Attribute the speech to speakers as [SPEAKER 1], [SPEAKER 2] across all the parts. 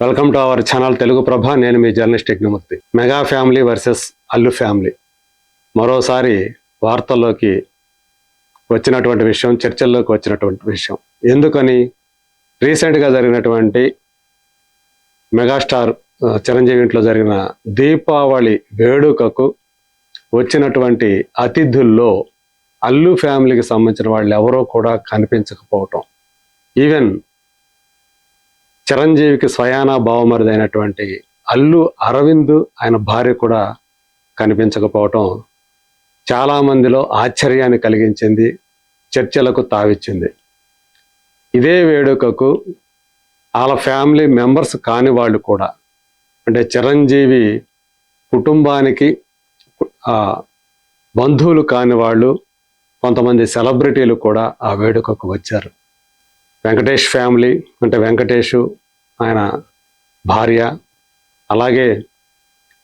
[SPEAKER 1] Welcome to our channel Telugu Prabha నేను మీ journalist Yajnamurthy mega family versus Allu family మరోసారి వార్తల్లోకి వచ్చినటువంటి విషయం చర్చల్లోకి వచ్చినటువంటి విషయం. ఎందుకని? రీసెంట్గా జరిగినటువంటి మెగాస్టార్ చిరంజీవి ఇంట్లో జరిగిన దీపావళి వేడుకకు వచ్చినటువంటి అతిథుల్లో అల్లు ఫ్యామిలీకి సంబంధించిన వాళ్ళు ఎవరో కూడా కనిపించకపోవటం. ఈవెన్ చిరంజీవికి స్వయానా బావమరిదైనటువంటి అల్లు అరవింద్ ఆయన భార్య కూడా కనిపించకపోవటం చాలా మందిలో ఆశ్చర్యాన్ని కలిగించింది చర్చలకు తావిచ్చింది. ఇదే వేడుకకు వాళ్ళ ఫ్యామిలీ మెంబర్స్ కాని వాళ్ళు కూడా అంటే చిరంజీవి కుటుంబానికి బంధువులు కాని వాళ్ళు కొంతమంది సెలబ్రిటీలు కూడా ఆ వేడుకకు వచ్చారు. వెంకటేష్ ఫ్యామిలీ అంటే వెంకటేషు ఆయన భార్య అలాగే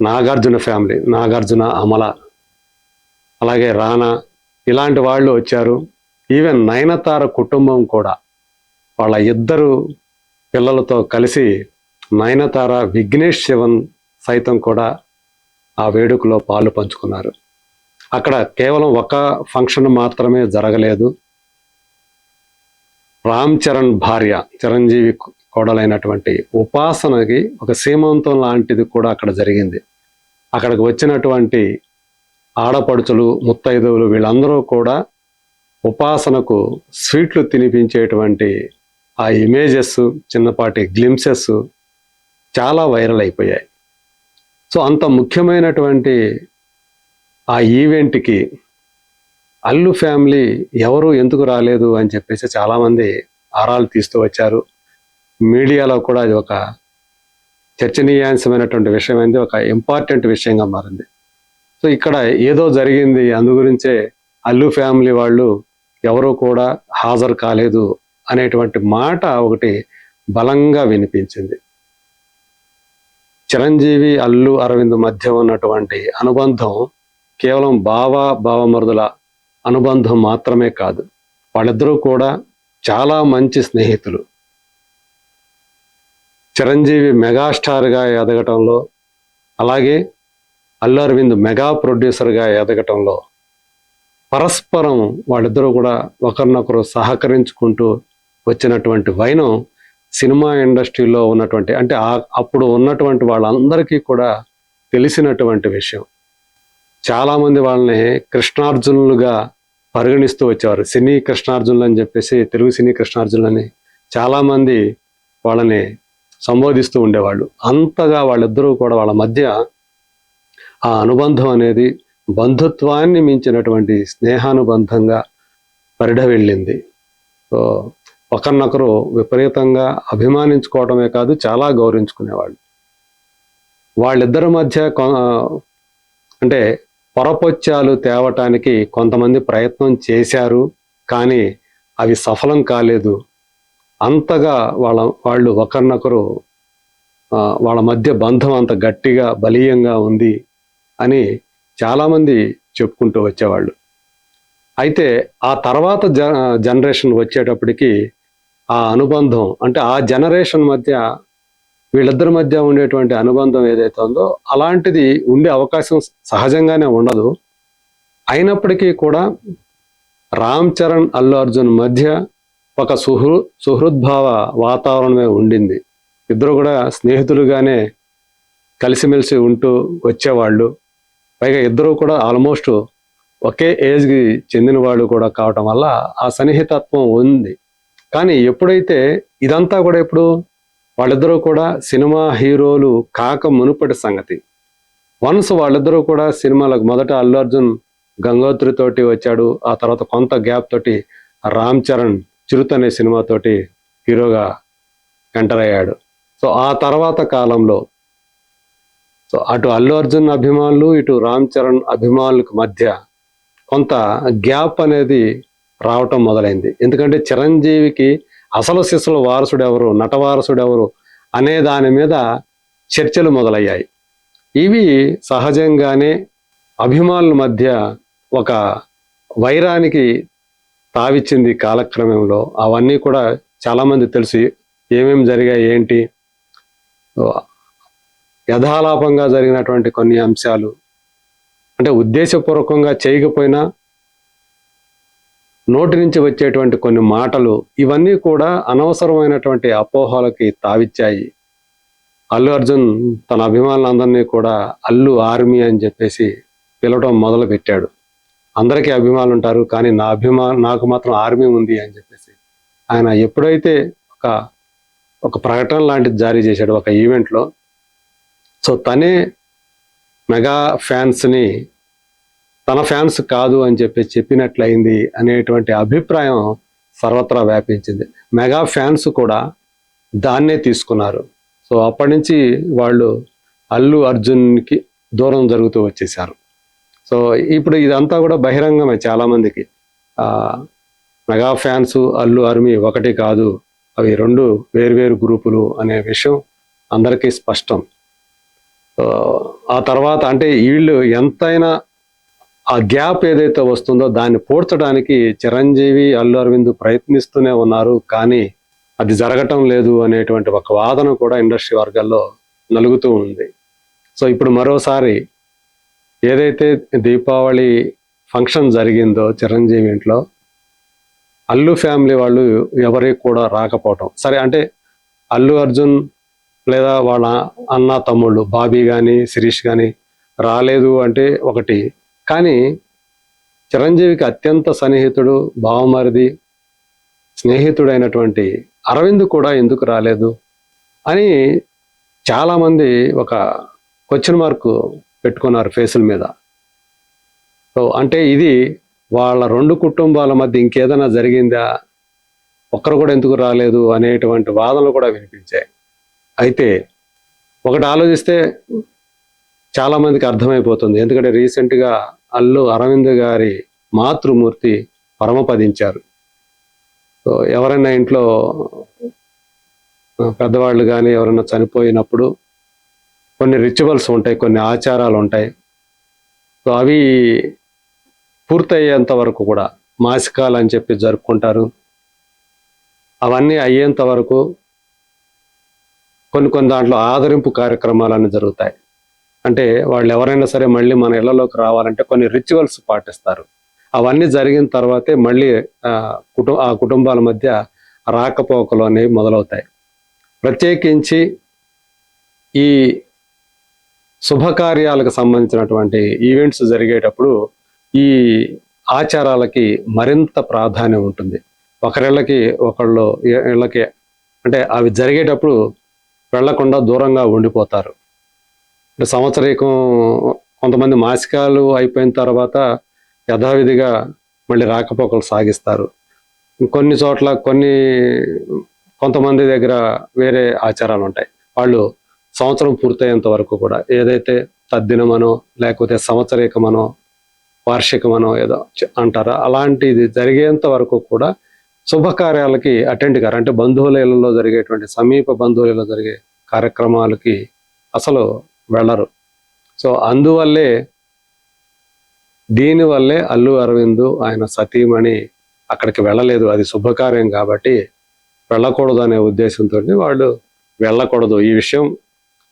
[SPEAKER 1] నాగార్జున ఫ్యామిలీ నాగార్జున అమల అలాగే రానా ఇలాంటి వాళ్ళు వచ్చారు. ఈవెన్ నయనతార కుటుంబం కూడా వాళ్ళ ఇద్దరు పిల్లలతో కలిసి నయనతార విఘ్నేష్ శివన్ సైతం కూడా ఆ వేడుకలో పాలు పంచుకున్నారు. అక్కడ కేవలం ఒక ఫంక్షన్ మాత్రమే జరగలేదు. రామ్ చరణ్ భార్య చిరంజీవి కోడలైనటువంటి ఉపాసనకి ఒక సీమంతం లాంటిది కూడా అక్కడ జరిగింది. అక్కడికి వచ్చినటువంటి ఆడపడుచులు ముత్తైదువులు వీళ్ళందరూ కూడా ఉపాసనకు స్వీట్లు తినిపించేటువంటి ఆ ఇమేజెస్ చిన్నపాటి గ్లిమ్సెస్ చాలా వైరల్ అయిపోయాయి. సో అంత ముఖ్యమైనటువంటి ఆ ఈవెంట్కి అల్లు ఫ్యామిలీ ఎవరు ఎందుకు రాలేదు అని చెప్పేసి చాలామంది ఆరాలు తీస్తూ వచ్చారు. మీడియాలో కూడా అది ఒక చర్చనీయాంశమైనటువంటి విషయం అయింది ఒక ఇంపార్టెంట్ విషయంగా మారింది. సో ఇక్కడ ఏదో జరిగింది అందు గురించే అల్లు ఫ్యామిలీ వాళ్ళు ఎవరు కూడా హాజరు కాలేదు అనేటువంటి మాట ఒకటి బలంగా వినిపించింది. చిరంజీవి అల్లు అరవింద్ మధ్య ఉన్నటువంటి అనుబంధం కేవలం బావ బావమరుదుల అనుబంధం మాత్రమే కాదు వాళ్ళిద్దరూ కూడా చాలా మంచి స్నేహితులు. చిరంజీవి మెగాస్టార్గా ఎదగటంలో అలాగే అల్లు అరవింద్ మెగా ప్రొడ్యూసర్గా ఎదగటంలో పరస్పరం వాళ్ళిద్దరూ కూడా ఒకరినొకరు సహకరించుకుంటూ వచ్చినటువంటి వైనం సినిమా ఇండస్ట్రీలో ఉన్నటువంటి అంటే అప్పుడు ఉన్నటువంటి వాళ్ళందరికీ కూడా తెలిసినటువంటి విషయం. చాలామంది వాళ్ళని కృష్ణార్జునులుగా పరిగణిస్తూ వచ్చేవారు. సినీ కృష్ణార్జునులు అని చెప్పేసి తెలుగు సినీ కృష్ణార్జునులని చాలామంది వాళ్ళని సంబోధిస్తూ ఉండేవాళ్ళు. అంతగా వాళ్ళిద్దరూ కూడా వాళ్ళ మధ్య ఆ అనుబంధం అనేది బంధుత్వాన్ని మించినటువంటి స్నేహానుబంధంగా పరిడవెళ్ళింది. సో ఒకరినొకరు విపరీతంగా అభిమానించుకోవడమే కాదు చాలా గౌరవించుకునేవాళ్ళు. వాళ్ళిద్దరి మధ్య కొ- అంటే పొరపొచ్చాలు తేవటానికి కొంతమంది ప్రయత్నం చేశారు కానీ అవి సఫలం కాలేదు. అంతగా వాళ్ళ వాళ్ళు ఒకరినొకరు వాళ్ళ మధ్య బంధం అంత గట్టిగా బలీయంగా ఉంది అని చాలామంది చెప్పుకుంటూ వచ్చేవాళ్ళు. అయితే ఆ తర్వాత జ జనరేషన్ వచ్చేటప్పటికి ఆ అనుబంధం అంటే ఆ జనరేషన్ మధ్య వీళ్ళిద్దరి మధ్య ఉండేటువంటి అనుబంధం ఏదైతే ఉందో అలాంటిది ఉండే అవకాశం సహజంగానే ఉండదు. అయినప్పటికీ కూడా రామ్ చరణ్ అల్లు అర్జున్ మధ్య ఒక సుహృ సుహృద్భావ వాతావరణమే ఉండింది. ఇద్దరు కూడా స్నేహితులుగానే కలిసిమెలిసి ఉంటూ వచ్చేవాళ్ళు. పైగా ఇద్దరు కూడా ఆల్మోస్ట్ ఒకే ఏజ్కి చెందిన వాళ్ళు కూడా కావటం వల్ల ఆ సన్నిహితత్వం ఉంది. కానీ ఎప్పుడైతే ఇదంతా కూడా ఇప్పుడు వాళ్ళిద్దరూ కూడా సినిమా హీరోలు కాక మునుపటి సంగతి. వన్స్ వాళ్ళిద్దరూ కూడా సినిమాలకు మొదట అల్లు అర్జున్ గంగోత్రి తోటి వచ్చాడు ఆ తర్వాత కొంత గ్యాప్ తోటి రామ్ చరణ్ చిరుత అనే సినిమాతోటి హీరోగా ఎంటర్ అయ్యాడు. సో ఆ తర్వాత కాలంలో సో అటు అల్లు అర్జున్ అభిమానులు ఇటు రామ్ చరణ్ అభిమానులకు మధ్య కొంత గ్యాప్ అనేది రావటం మొదలైంది. ఎందుకంటే చిరంజీవికి అసలు శిశుల వారసుడు ఎవరు నట వారసుడు ఎవరు అనే దాని మీద చర్చలు మొదలయ్యాయి. ఇవి సహజంగానే అభిమానుల మధ్య ఒక వైరానికి తావిచ్చింది కాలక్రమంలో. అవన్నీ కూడా చాలామంది తెలిసి ఏమేమి జరిగాయి ఏంటి? యథాలాపంగా జరిగినటువంటి కొన్ని అంశాలు. అంటే ఉద్దేశపూర్వకంగా చేయకపోయినా నోటి నుంచి వచ్చేటువంటి కొన్ని మాటలు ఇవన్నీ కూడా అనవసరమైనటువంటి అపోహలకి తావిచ్చాయి. అల్లు అర్జున్ తన అభిమానులందరినీ కూడా అల్లు ఆర్మీ అని చెప్పేసి పిలవడం మొదలు పెట్టాడు అందరికీ అభిమానులు ఉంటారు కానీ నా అభిమా నాకు మాత్రం ఆర్మీ ఉంది అని చెప్పేసి. ఆయన ఎప్పుడైతే ఒక ఒక ప్రకటన లాంటిది జారీ చేశాడు ఒక ఈవెంట్లో సో తనే మెగా ఫ్యాన్స్ని తన ఫ్యాన్స్ కాదు అని చెప్పి చెప్పినట్లయింది అనేటువంటి అభిప్రాయం సర్వత్రా వ్యాపించింది. మెగా ఫ్యాన్స్ కూడా దాన్నే తీసుకున్నారు. సో అప్పటి నుంచి వాళ్ళు అల్లు అర్జున్కి దూరం జరుగుతూ వచ్చేసారు సో ఇప్పుడు ఇదంతా కూడా బహిరంగమే చాలామందికి. మెగా ఫ్యాన్స్ అల్లు అర్మి ఒకటి కాదు అవి రెండు వేర్వేరు గ్రూపులు అనే విషయం అందరికీ స్పష్టం. ఆ తర్వాత అంటే వీళ్ళు ఎంతైనా ఆ గ్యాప్ ఏదైతే వస్తుందో దాన్ని పూడ్చడానికి చిరంజీవి అల్లు అరవింద్ ప్రయత్నిస్తూనే ఉన్నారు. కానీ అది జరగటం లేదు అనేటువంటి ఒక వాదన కూడా ఇండస్ట్రీ వర్గాల్లో నలుగుతూ ఉంది. సో ఇప్పుడు మరోసారి ఏదైతే దీపావళి ఫంక్షన్ జరిగిందో చిరంజీవి ఇంట్లో అల్లు ఫ్యామిలీ వాళ్ళు ఎవరికి కూడా రాకపోవటం. సరే అంటే అల్లు అర్జున్ లేదా వాళ్ళ అన్న తమ్ముళ్ళు బాబీ కానీ శిరీష్ కానీ రాలేదు అంటే ఒకటి కానీ చిరంజీవికి అత్యంత సన్నిహితుడు భావమరిది స్నేహితుడైనటువంటి అరవింద్ కూడా ఎందుకు రాలేదు అని చాలామంది ఒక క్వశ్చన్ మార్క్ పెట్టుకున్నారు ఫేసుల మీద. సో అంటే ఇది వాళ్ళ రెండు కుటుంబాల మధ్య ఇంకేదైనా జరిగిందా? ఒక్కరు కూడా ఎందుకు రాలేదు అనేటువంటి వాదనలు కూడా వినిపించాయి. అయితే ఒకటి ఆలోచిస్తే చాలా మందికి అర్థమైపోతుంది. ఎందుకంటే రీసెంట్గా అల్లు అరవింద్ గారి మాతృమూర్తి పరమపదించారు. సో ఎవరైనా ఇంట్లో పెద్దవాళ్ళు కానీ ఎవరైనా చనిపోయినప్పుడు కొన్ని రిచువల్స్ ఉంటాయి కొన్ని ఆచారాలు ఉంటాయి. సో అవి పూర్తయ్యేంత వరకు కూడా మాసికాలు అని చెప్పి జరుపుకుంటారు. అవన్నీ అయ్యేంత వరకు కొన్ని కొన్ని దాంట్లో ఆదరింపు కార్యక్రమాలన్నీ జరుగుతాయి. అంటే వాళ్ళు ఎవరైనా సరే మళ్ళీ మన ఇళ్ళలోకి రావాలంటే కొన్ని రిచువల్స్ పాటిస్తారు. అవన్నీ జరిగిన తర్వాతే మళ్ళీ కుటుంబ ఆ కుటుంబాల మధ్య రాకపోకలు అనేవి మొదలవుతాయి. ప్రత్యేకించి ఈ శుభకార్యాలకు సంబంధించినటువంటి ఈవెంట్స్ జరిగేటప్పుడు ఈ ఆచారాలకి మరింత ప్రాధాన్యం ఉంటుంది. ఒకరిళ్ళకి ఒకళ్ళు ఇళ్ళకి అంటే అవి జరిగేటప్పుడు వెళ్ళకుండా దూరంగా ఉండిపోతారు. అంటే సంవత్సరీకం కొంతమంది మాసికాలు అయిపోయిన తర్వాత యథావిధిగా మళ్ళీ రాకపోకలు సాగిస్తారు. కొన్ని చోట్ల కొన్ని కొంతమంది దగ్గర వేరే ఆచారాలు ఉంటాయి. వాళ్ళు సంవత్సరం పూర్తయ్యేంత వరకు కూడా ఏదైతే తద్దినమనో లేకపోతే సంవత్సరీకమనో వార్షికమనో ఏదో అంటారా? అలాంటిది జరిగేంత వరకు కూడా శుభకార్యాలకి అటెండ్ కారు అంటే బంధువుల ఇళ్ళలో జరిగేటువంటి సమీప బంధువుల ఇళ్ళలో జరిగే కార్యక్రమాలకి అసలు వెళ్ళరు. సో అందువల్లే దీనివల్లే అల్లు అరవిందు ఆయన సతీమణి అక్కడికి వెళ్ళలేదు. అది శుభకార్యం కాబట్టి వెళ్ళకూడదు అనే ఉద్దేశంతో వాళ్ళు వెళ్ళకూడదు. ఈ విషయం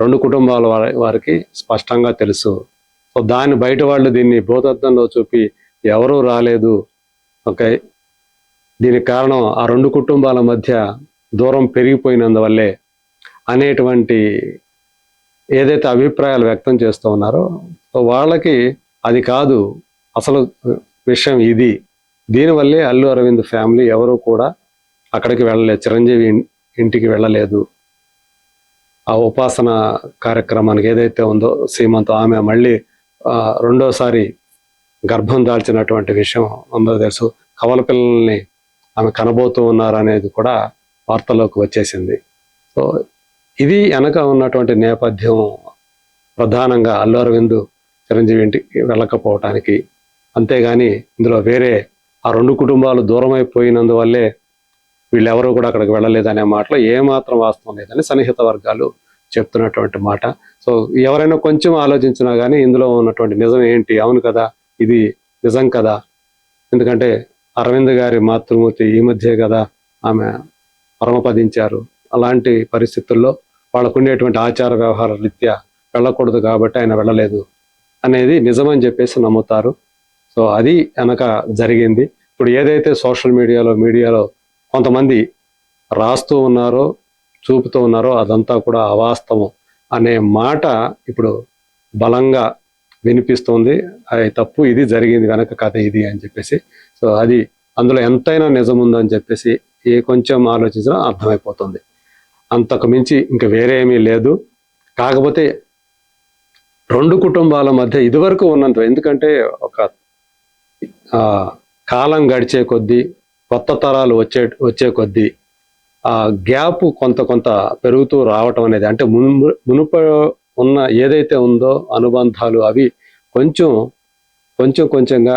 [SPEAKER 1] రెండు కుటుంబాల వారి- వారికి స్పష్టంగా తెలుసు. సో దాని బయట వాళ్ళు దీన్ని భూతత్వంలో చూపి ఎవరూ రాలేదు. ఓకే? దీనికి కారణం ఆ రెండు కుటుంబాల మధ్య దూరం పెరిగిపోయినందువల్లే అనేటువంటి ఏదైతే అభిప్రాయాలు వ్యక్తం చేస్తూ ఉన్నారో సో వాళ్ళకి అది కాదు అసలు విషయం ఇది. దీనివల్లే అల్లు అరవింద్ ఫ్యామిలీ ఎవరు కూడా అక్కడికి వెళ్ళలేదు చిరంజీవి ఇంటికి వెళ్ళలేదు. ఆ ఉపాసన కార్యక్రమానికి ఏదైతే ఉందో సీమంతో ఆమె మళ్ళీ రెండోసారి గర్భం దాల్చినటువంటి విషయం అందరూ తెలుసు. కవల పిల్లల్ని ఆమె కనబోతూ ఉన్నారనేది కూడా వార్తల్లోకి వచ్చేసింది. సో ఇది వెనక ఉన్నటువంటి నేపథ్యం ప్రధానంగా అల్లు అరవింద్ చిరంజీవి ఇంటికి వెళ్ళకపోవటానికి. అంతేగాని ఇందులో వేరే ఆ రెండు కుటుంబాలు దూరం అయిపోయినందువల్లే వీళ్ళెవరూ కూడా అక్కడికి వెళ్ళలేదనే మాటలో ఏమాత్రం వాస్తవం లేదని సన్నిహిత వర్గాలు చెప్తున్నటువంటి మాట. సో ఎవరైనా కొంచెం ఆలోచించినా కానీ ఇందులో ఉన్నటువంటి నిజం ఏంటి? అవును కదా ఇది నిజం కదా. ఎందుకంటే అరవింద్ గారి మాతృమూర్తి ఈ మధ్యే కదా ఆమె పరమపదించారు. అలాంటి పరిస్థితుల్లో వాళ్ళకు ఉండేటువంటి ఆచార వ్యవహార రీత్యా వెళ్ళకూడదు కాబట్టి ఆయన వెళ్ళలేదు అనేది నిజమని చెప్పేసి నమ్ముతారు. సో అది వెనక జరిగింది. ఇప్పుడు ఏదైతే సోషల్ మీడియాలో మీడియాలో కొంతమంది రాస్తూ ఉన్నారో చూపుతూ ఉన్నారో అదంతా కూడా అవాస్తవం అనే మాట ఇప్పుడు బలంగా వినిపిస్తుంది. అది తప్పు ఇది జరిగింది వెనక కథ ఇది అని చెప్పేసి. సో అది అందులో ఎంతైనా నిజం ఉందని చెప్పేసి ఏ కొంచెం ఆలోచించినా అర్థమైపోతుంది. అంతకు మించి ఇంకా వేరే ఏమీ లేదు. కాకపోతే రెండు కుటుంబాల మధ్య ఇదివరకు ఉన్నంత ఎందుకంటే ఒక కాలం గడిచే కొద్దీ కొత్త తరాలు వచ్చే వచ్చే కొద్దీ ఆ గ్యాప్ కొంత కొంత పెరుగుతూ రావటం అనేది అంటే మును మునుప ఉన్న ఏదైతే ఉందో అనుబంధాలు అవి కొంచెం కొంచెం కొంచెంగా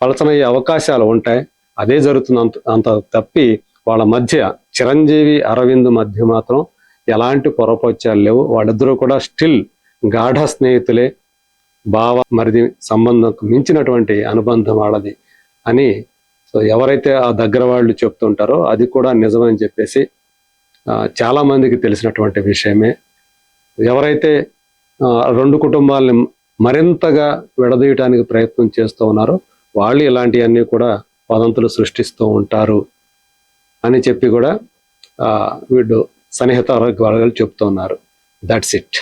[SPEAKER 1] పలచనయ్యే అవకాశాలు ఉంటాయి. అదే జరుగుతుంది అంత అంత తప్పి వాళ్ళ మధ్య చిరంజీవి అరవింద్ మధ్య మాత్రం ఎలాంటి పొరపచ్చాలు లేవు. వాళ్ళిద్దరూ కూడా స్టిల్ గాఢ స్నేహితులే. బావ మరిది సంబంధం మించినటువంటి అనుబంధం వాళ్ళది అని సో ఎవరైతే ఆ దగ్గర వాళ్ళు చెప్తుంటారో అది కూడా నిజమని చెప్పేసి చాలామందికి తెలిసినటువంటి విషయమే. ఎవరైతే రెండు కుటుంబాలని మరింతగా విడదీయటానికి ప్రయత్నం చేస్తూ ఉన్నారో వాళ్ళు ఇలాంటివన్నీ కూడా వదంతులు సృష్టిస్తూ ఉంటారు. అని చెప్పి కూడా వీళ్ళు సన్నిహిత వర్గాలు చెప్తున్నారు దట్స్ ఇట్